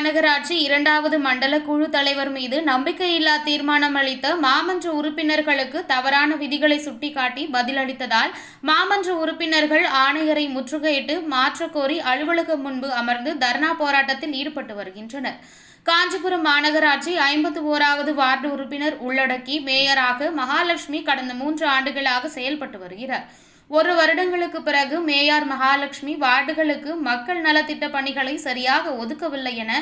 மாநகராட்சி இரண்டாவது மண்டல குழு தலைவர் மீது நம்பிக்கையில்லா தீர்மானம் அளித்த மாமன்ற உறுப்பினர்களுக்கு தவறான விதிகளை சுட்டிக்காட்டி பதிலளித்ததால் மாமன்ற உறுப்பினர்கள் ஆணையரை முற்றுகையிட்டு மாற்றக்கோரி அலுவலகம் முன்பு அமர்ந்து தர்ணா போராட்டத்தில் ஈடுபட்டு வருகின்றனர். காஞ்சிபுரம் மாநகராட்சி ஐம்பத்து ஓராவது வார்டு உறுப்பினர் உள்ளடக்கி மேயராக மகாலட்சுமி கடந்த மூன்று ஆண்டுகளாக செயல்பட்டு வருகிறார். ஒரு வருடங்களுக்கு பிறகு மேயர் மகாலட்சுமி வார்டுகளுக்கு மக்கள் நலத்திட்ட பணிகளை சரியாக ஒதுக்கவில்லை என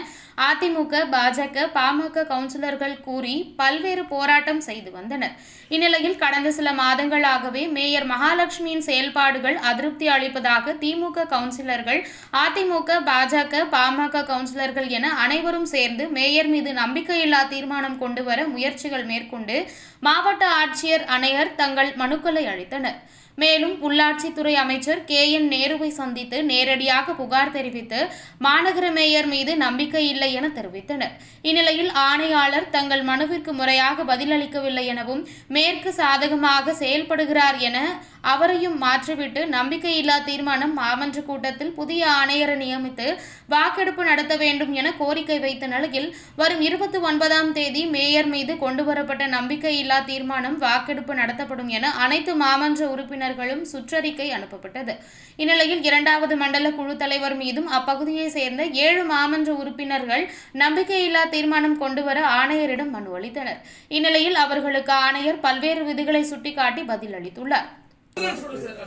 அதிமுக பாஜக பாமக கவுன்சிலர்கள் கூறி பல்வேறு போராட்டம் செய்து வந்தனர். இந்நிலையில் கடந்த சில மாதங்களாகவே மேயர் மகாலட்சுமியின் செயல்பாடுகள் அதிருப்தி அளிப்பதாக திமுக கவுன்சிலர்கள் அதிமுக பாஜக பாமக கவுன்சிலர்கள் என அனைவரும் சேர்ந்து மேயர் மீது நம்பிக்கையில்லா தீர்மானம் கொண்டு வர முயற்சிகள் மேற்கொண்டு மாவட்ட ஆட்சியர் அணையர் தங்கள் மனுக்களை அளித்தனர். மேலும் உள்ளாட்சித்துறை அமைச்சர் கே. என். நேருவை சந்தித்து நேரடியாக புகார் தெரிவித்து மாநகர மேயர் மீது நம்பிக்கை இல்லை என தெரிவித்தனர். இந்நிலையில் ஆணையாளர் தங்கள் மனுவிற்கு முறையாக பதிலளிக்கவில்லை எனவும் மேற்கு சாதகமாக செயல்படுகிறார் என அவரையும் மாற்றிவிட்டு நம்பிக்கையில்லா தீர்மானம் மாமன்ற கூட்டத்தில் புதிய ஆணையரை நியமித்து வாக்கெடுப்பு நடத்த வேண்டும் என கோரிக்கை வைத்த நிலையில் வரும் இருபத்தி ஒன்பதாம் தேதி மேயர் மீது கொண்டுவரப்பட்ட நம்பிக்கையில்லா தீர்மானம் வாக்கெடுப்பு நடத்தப்படும் என அனைத்து மாமன்ற உறுப்பினர்களும் சுற்றறிக்கை அனுப்பப்பட்டது. இந்நிலையில் இரண்டாவது மண்டல குழு தலைவர் மீதும் அப்பகுதியை சேர்ந்த ஏழு மாமன்ற உறுப்பினர்கள் நம்பிக்கையில்லா தீர்மானம் கொண்டுவர ஆணையரிடம் மனு அளித்தனர். இந்நிலையில் அவர்களுக்கு ஆணையர் பல்வேறு விதிகளை சுட்டிக்காட்டி பதிலளித்துள்ளார்.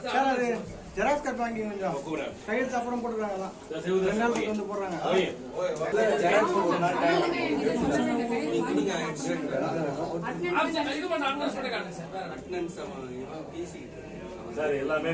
சார் அது ஜெராக்ஸ் கார்டு வாங்கி கொஞ்சம். கையெழுத்து அப்புறம் போட்டுருக்காங்க ரெண்டு நாளுக்கு வந்து போடுறாங்க. சார் எல்லாமே